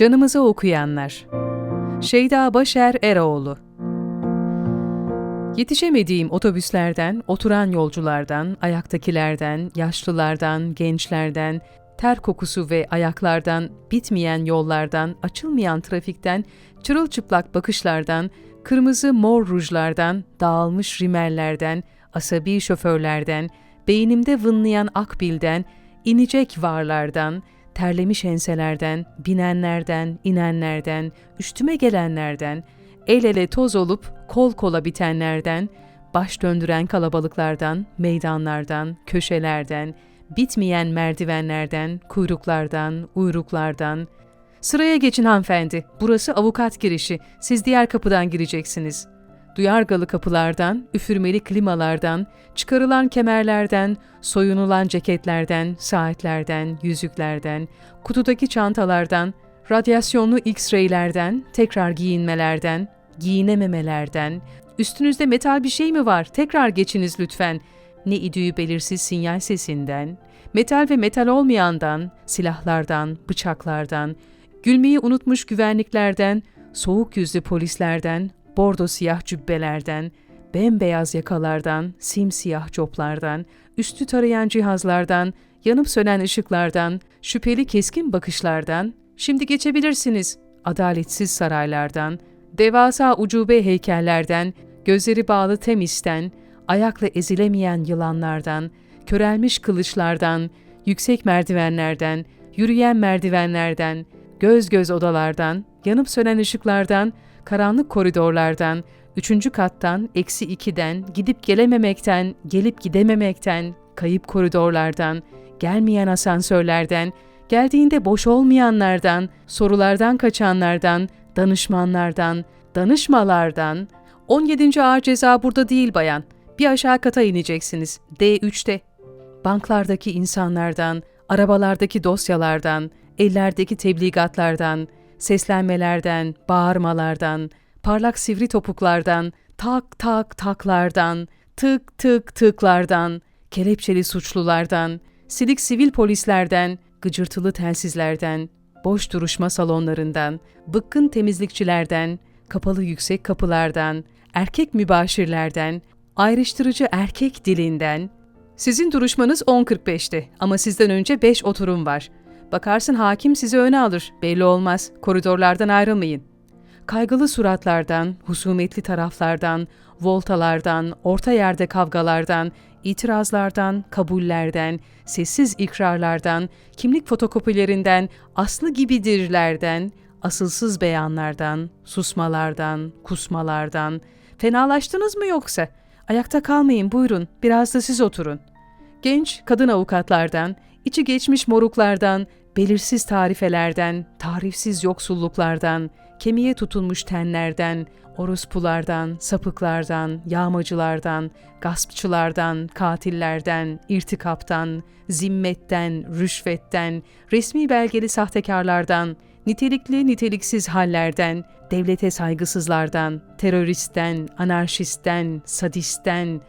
Canımızı okuyanlar. Şeyda Başer Eroğlu. Yetişemediğim otobüslerden, oturan yolculardan, ayaktakilerden, yaşlılardan, gençlerden, ter kokusu ve ayaklardan, bitmeyen yollardan, açılmayan trafikten, çırılçıplak bakışlardan, kırmızı mor rujlardan, dağılmış rimellerden, asabi şoförlerden, beynimde vınlayan akbilden, inecek varlardan, terlemiş enselerden, binenlerden, inenlerden, üstüme gelenlerden, el ele toz olup kol kola bitenlerden, baş döndüren kalabalıklardan, meydanlardan, köşelerden, bitmeyen merdivenlerden, kuyruklardan, uyruklardan. Sıraya geçin hanımefendi, burası avukat girişi, siz diğer kapıdan gireceksiniz. Duyargalı kapılardan, üfürmeli klimalardan, çıkarılan kemerlerden, soyunulan ceketlerden, saatlerden, yüzüklerden, kutudaki çantalardan, radyasyonlu X-ray'lerden, tekrar giyinmelerden, giyinememelerden, üstünüzde metal bir şey mi var, tekrar geçiniz lütfen, ne idüğü belirsiz sinyal sesinden, metal ve metal olmayandan, silahlardan, bıçaklardan, gülmeyi unutmuş güvenliklerden, soğuk yüzlü polislerden, bordo siyah cübbelerden, bembeyaz yakalardan, simsiyah coplardan, üstü tarayan cihazlardan, yanıp sönen ışıklardan, şüpheli keskin bakışlardan, şimdi geçebilirsiniz, adaletsiz saraylardan, devasa ucube heykellerden, gözleri bağlı temisten, ayakla ezilemeyen yılanlardan, körelmiş kılıçlardan, yüksek merdivenlerden, yürüyen merdivenlerden, göz göz odalardan, yanıp sönen ışıklardan, karanlık koridorlardan, üçüncü kattan, eksi ikiden, gidip gelememekten, gelip gidememekten, kayıp koridorlardan, gelmeyen asansörlerden, geldiğinde boş olmayanlardan, sorulardan kaçanlardan, danışmanlardan, danışmalardan, 17. ağır ceza burada değil bayan. Bir aşağı kata ineceksiniz. D3'te. Banklardaki insanlardan, arabalardaki dosyalardan, ellerdeki tebligatlardan, seslenmelerden, bağırmalardan, parlak sivri topuklardan, tak tak taklardan, tık tık tıklardan, kelepçeli suçlulardan, silik sivil polislerden, gıcırtılı telsizlerden, boş duruşma salonlarından, bıkkın temizlikçilerden, kapalı yüksek kapılardan, erkek mübaşirlerden, ayrıştırıcı erkek dilinden, sizin duruşmanız 10.45'te ama sizden önce 5 oturum var. Bakarsın hakim sizi öne alır, belli olmaz, koridorlardan ayrılmayın. Kaygılı suratlardan, husumetli taraflardan, voltalardan, orta yerde kavgalardan, itirazlardan, kabullerden, sessiz ikrarlardan, kimlik fotokopilerinden, aslı gibidirlerden, asılsız beyanlardan, susmalardan, kusmalardan. Fenalaştınız mı yoksa? Ayakta kalmayın buyurun, biraz da siz oturun. Genç kadın avukatlardan, içi geçmiş moruklardan, belirsiz tarifelerden, tarifsiz yoksulluklardan, kemiğe tutulmuş tenlerden, orospulardan, sapıklardan, yağmacılardan, gaspçılardan, katillerden, irtikaptan, zimmetten, rüşvetten, resmi belgeli sahtekarlardan, nitelikli niteliksiz hallerden, devlete saygısızlardan, teröristten, anarşistten, sadistten.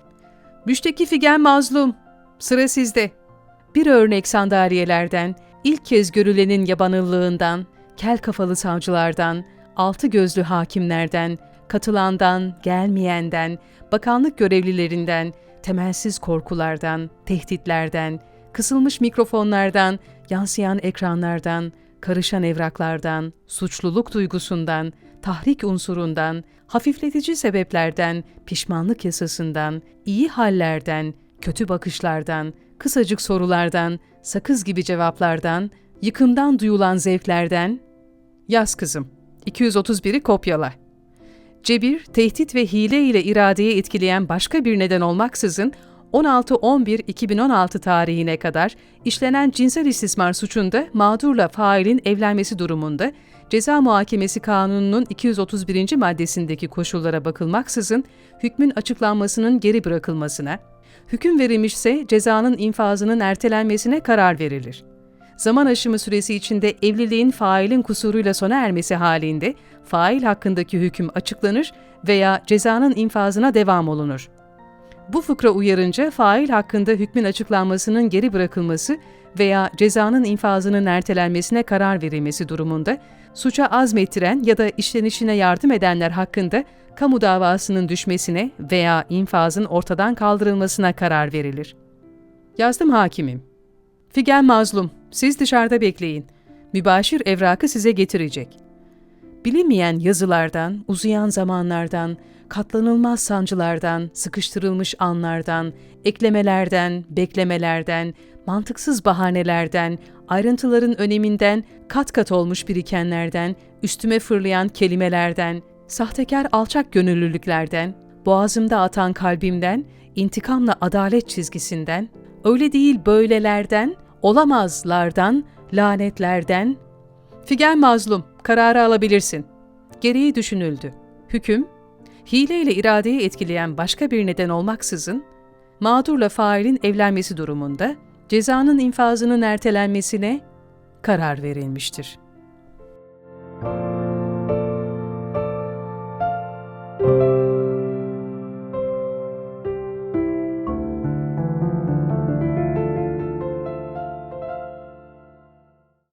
Müşteki Figen mazlum, sıra sizde. Bir örnek sandalyelerden, ilk kez görülenin yabanıllığından, kel kafalı savcılardan, altı gözlü hakimlerden, katılandan, gelmeyenden, bakanlık görevlilerinden, temelsiz korkulardan, tehditlerden, kısılmış mikrofonlardan, yansıyan ekranlardan, karışan evraklardan, suçluluk duygusundan, tahrik unsurundan, hafifletici sebeplerden, pişmanlık yasasından, iyi hallerden, kötü bakışlardan, kısacık sorulardan, sakız gibi cevaplardan, yıkımdan duyulan zevklerden, yaz kızım, 231'i kopyala. Cebir, tehdit ve hile ile iradeyi etkileyen başka bir neden olmaksızın 16-11-2016 tarihine kadar işlenen cinsel istismar suçunda mağdurla failin evlenmesi durumunda Ceza Muhakemesi Kanunu'nun 231. maddesindeki koşullara bakılmaksızın hükmün açıklanmasının geri bırakılmasına, hüküm verilmişse cezanın infazının ertelenmesine karar verilir. Zaman aşımı süresi içinde evliliğin failin kusuruyla sona ermesi halinde fail hakkındaki hüküm açıklanır veya cezanın infazına devam olunur. Bu fıkra uyarınca fail hakkında hükmün açıklanmasının geri bırakılması veya cezanın infazının ertelenmesine karar verilmesi durumunda suça azmettiren ya da işlenişine yardım edenler hakkında kamu davasının düşmesine veya infazın ortadan kaldırılmasına karar verilir. Yazdım hakimim. Figen mazlum, siz dışarıda bekleyin. Mübaşir evrakı size getirecek. Bilinmeyen yazılardan, uzayan zamanlardan, katlanılmaz sancılardan, sıkıştırılmış anlardan, eklemelerden, beklemelerden, mantıksız bahanelerden, ayrıntıların öneminden, kat kat olmuş birikenlerden, üstüme fırlayan kelimelerden, sahtekar alçak gönüllülüklerden, boğazımda atan kalbimden, intikamla adalet çizgisinden, öyle değil böylelerden, olamazlardan, lanetlerden, Figen mazlum, kararı alabilirsin. Gereği düşünüldü. Hüküm, hileyle iradeyi etkileyen başka bir neden olmaksızın, mağdurla failin evlenmesi durumunda cezanın infazının ertelenmesine karar verilmiştir.